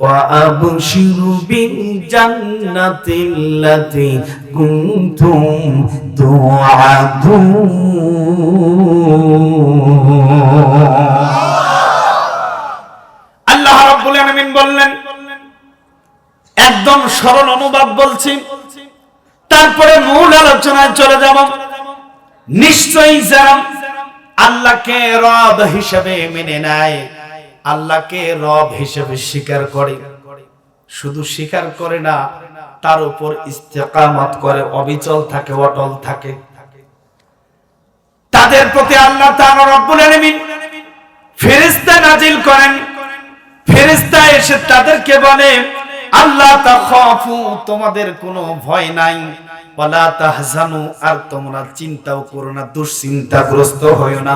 وأبشروا بالجنة التي كنتم توعدون আল্লাহ রাব্বুল আলামিন বললেন একদম সরল অনুবাদ বলছি তারপরে মূল আলোচনায় চলে যাব নিশ্চয়ই যারা আল্লাহকে রব হিসেবে মেনে নেয় আল্লাহকে রব হিসেবে স্বীকার করে। শুধু স্বীকার করে না, তার উপর ইস্তেকামত করে, অবিচল থাকে, অটল থাকে। তাদের প্রতি আল্লাহ তাআলা রব্বুল আলামিন ফেরেশতা নাজিল করেন। ফেরেশতা এসে তাদেরকে বলে, আল্লাহ তাখাফু, তোমাদের কোনো ভয় নাই। ওয়ালা তাহজানু, আর তোমরা চিন্তাও করো না, দুশ্চিন্তাগ্রস্ত হয়ো না।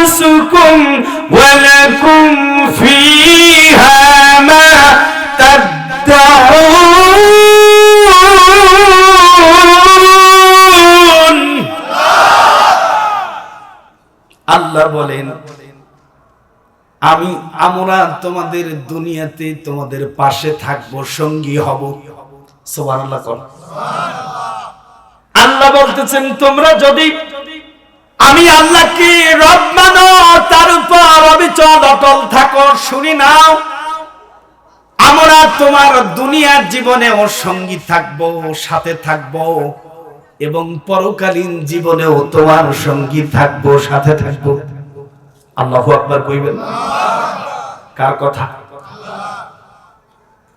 أنفسكم ولكم فيها ما تدعون আল্লাহ বলেন আমি আমরা তোমাদের দুনিয়াতে তোমাদের পাশে থাকবো সঙ্গী হব সুবহানাল্লাহ কর আল্লাহ বলতেছেন তোমরা যদি আমি আল্লাহকে রব মানো, তার উপর অবিচল অটল থাকো, শুনি নাও। আমরা তোমার দুনিয়ার জীবনে ওর সঙ্গী থাকব, সাথে থাকব, এবং পরকালীন জীবনেও তোমার সঙ্গী থাকব, সাথে থাকব। আল্লাহু আকবার কইবেন কার কথা?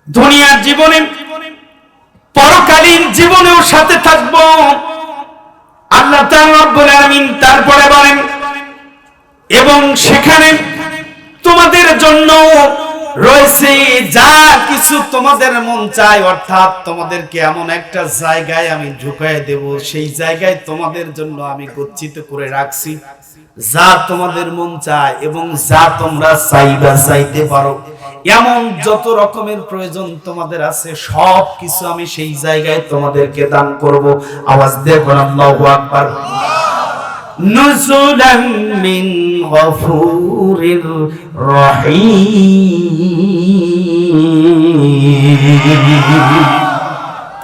দুনিয়ার জীবনে, পরকালীন জীবনেও সাথে থাকব আল্লাহ রব্বুল তারপরে বলেন, এবং সেখানে তোমাদের জন্য রয়েছে যা কিছু তোমাদের মন চায়, অর্থাৎ তোমাদেরকে এমন একটা জায়গায় আমি ঢুকায় দেব, সেই জায়গায় তোমাদের জন্য আমি গচ্ছিত করে রাখছি, যা তোমাদের মন চায় এবং যা তোমরা চাইবা, চাইতে পারো। এমন যত রকমের প্রয়োজন তোমাদের আছে সব কিছু আমি সেই জায়গায় তোমাদেরকে দান করব। আওয়াজ দেখুন আল্লাহু আকবার। নুজুলাম মিন গফুরির রহিম।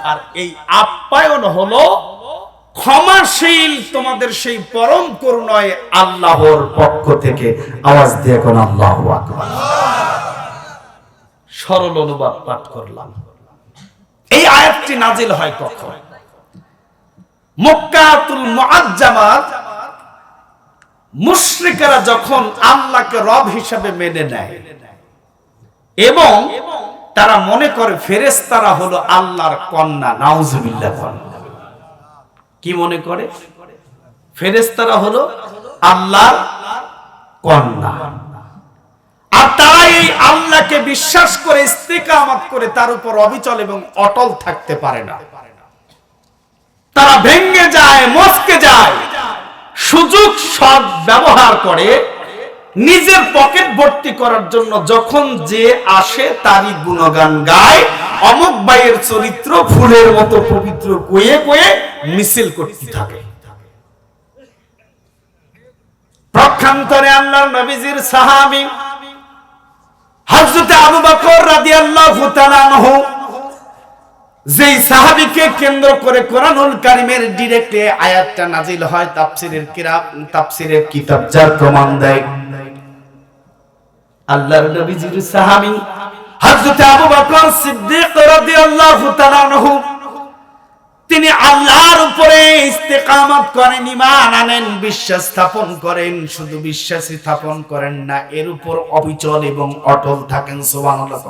আর এই আপ্যায়ন হলো ক্ষমাশীল তোমাদের সেই পরম করুণায় আল্লাহর পক্ষ থেকে। আওয়াজ দিয়ে কোন আল্লাহ আকবার। সরল অনুবাদ পাঠ করলাম। এই আয়াতটি নাজিল হয় কখন? মক্কাতুল মুআজ্জামাত মুশরিকেরা যখন আল্লাহকে রব হিসাবে মেনে নেয় এবং তারা মনে করে ফেরেশতারা হলো আল্লাহর কন্যা, নাউজুবিল্লাহ। কি মনে করে? ফেরেশতারা হলো আল্লাহর কন্যা। আর আল্লাহকে বিশ্বাস করে ইস্তেকামত করে তার উপর অবিচল এবং অটল থাকতে পারে না। তারা ভেঙ্গে যায়, মস্কে যায়। সুযোগ সদ ব্যবহার করে নিজের পকেট ভর্তি করার জন্য যখন যে আসে তারই গুণগান গায়। চরিত্র ফুলের মতো পবিত্র কয়ে কয়ে মিছিল করতে থাকে। প্রক্ষান্তরে আল্লাহ নবীজির সাহাবী হযরত আবু বকর রাদিয়াল্লাহু তাআলা আনহু যেই সাহাবীকে কেন্দ্র করে কোরআনুল কারীমের ডিরেক্টে আয়াতটা নাজিল হয়, তাফসীরের কিরাব তাফসীরের কিতাব যার প্রমাণ দেয়। আল্লাহর নবীজির সাহাবী হযরত আবু বকর সিদ্দিক রাদিয়াল্লাহু তাআলা আনহু তিনি আল্লাহর উপরে ইস্তেকামত করেন ইমান আনেন বিশ্বাস স্থাপন করেন। শুধু বিশ্বাস স্থাপন করেন না এর উপর অবিচল এবং অটল থাকেন সুবহানাল্লাহ।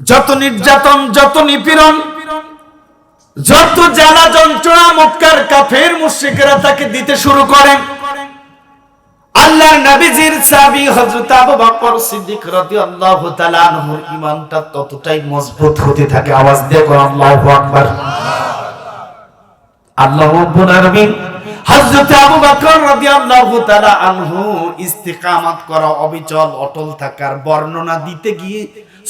যত নির্যাতন যত নিপীড়ন যত জ্বালা যন্ত্রণা মক্কার কাফের মুশরিকরা তাকে দিতে শুরু করেন। নবীজির সাহাবী হযরত আবু বকর সিদ্দিক রাদিয়াল্লাহু তাআলা আনহুর ঈমানটা ততটাই মজবুত হতে থাকে। আওয়াজ দিয়ে কোন, আল্লাহু আকবার। আল্লাহ রাব্বুল আলামিন হযরত আবু বকর রাদিয়াল্লাহু তাআলা আনহু ইস্তিকামত করা অবিচল, অটল থাকার বর্ণনা দিতে গিয়ে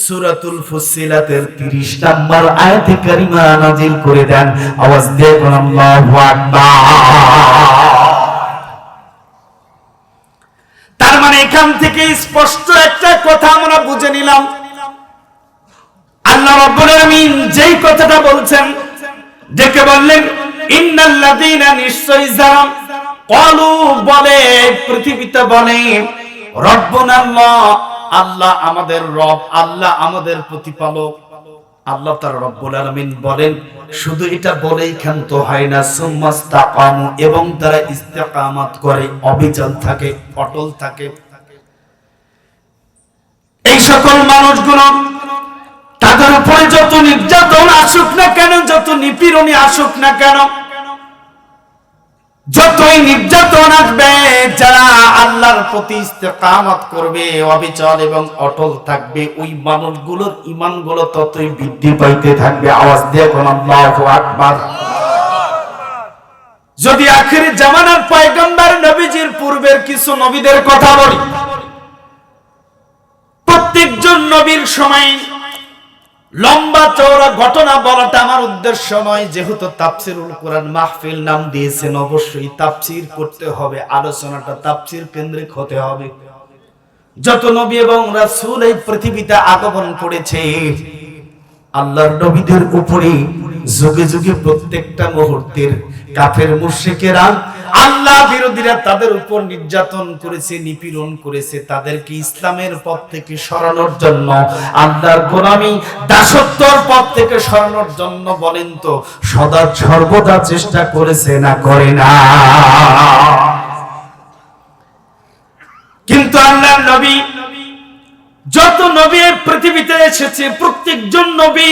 সূরাতুল ফুসিলাতের 30 নম্বর আয়াতে কারিমা নাজিল করে দেন। আওয়াজ দিয়ে কোন, আল্লাহু আকবার। তার মানে এখান থেকে স্পষ্ট একটা কথা আমরা বুঝে নিলাম। আল্লাহ রাব্বুল আলামিন যেই কথাটা বলছেন, ডেকে বললেন, ইন্নাল্লাযীনা নিশ্চয়ই যারা ক্বালু বলে, পৃথিবীতে বলে রব্বুনা আল্লাহ আমাদের রব, আল্লাহ আমাদের প্রতিপালক। আল্লাহ তার রব্বুল আলামিন বলেন, শুধু এটা বলেই ক্ষান্ত হয় না সুম্মাস্তাকামু এবং তারা ইস্তেকামাত করে, অবিচল থাকে, অটল থাকে। এই সকল মানুষগুলো তাদের উপরে যত নির্যাতন আসুক না কেন, যত নিপীড়নী আসুক না কেন, যতই নির্যাতন আসবে, যারা আল্লাহর প্রতি ইস্তেকামত করবে, অবিচল এবং অটল থাকবে, ওই মানুষগুলোর ইমানগুলো ততই বৃদ্ধি পাইতে থাকবে। আওয়াজ দিয়ে কোন আল্লাহু আকবার। যদি আখির জামানার পয়গম্বর নবীজির পূর্বের কিছু নবীদের কথা বলি, প্রত্যেকজন নবীর সময় লম্বা চওড়া ঘটনা বলাটা আমার উদ্দেশ্য নয়। যেহেতু তাফসিরুল কোরআন মাহফিল নাম দিয়েছেন, অবশ্যই তাফসির করতে হবে, আলোচনাটা তাফসির কেন্দ্রিক হতে হবে। যত নবী এবং রাসূল এই পৃথিবীতে আগমন করেছে, আল্লাহর নবীদের উপরে যুগে যুগে প্রত্যেকটা মুহূর্তের কাফের মুশরিকেরা আল্লাহ বিরোধীরা তাদের উপর নির্যাতন করেছে, নিপীড়ন করেছে, তাদেরকে ইসলামের পথ থেকে সরানোর জন্য, আল্লাহর গোলামি দাসত্বর পথ থেকে সরানোর জন্য বলেন তো, সদা সর্বদা চেষ্টা করেছে না করে না? কিন্তু আল্লাহর নবী, যত নবী পৃথিবীতে এসেছে, প্রত্যেকজন নবী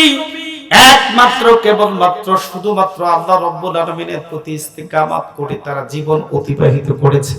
একমাত্র কেবলমাত্র শুধুমাত্র আল্লাহ রব্বুল আলমিনের প্রতি ইস্তিকামাত করে তারা জীবন অতিবাহিত করেছে।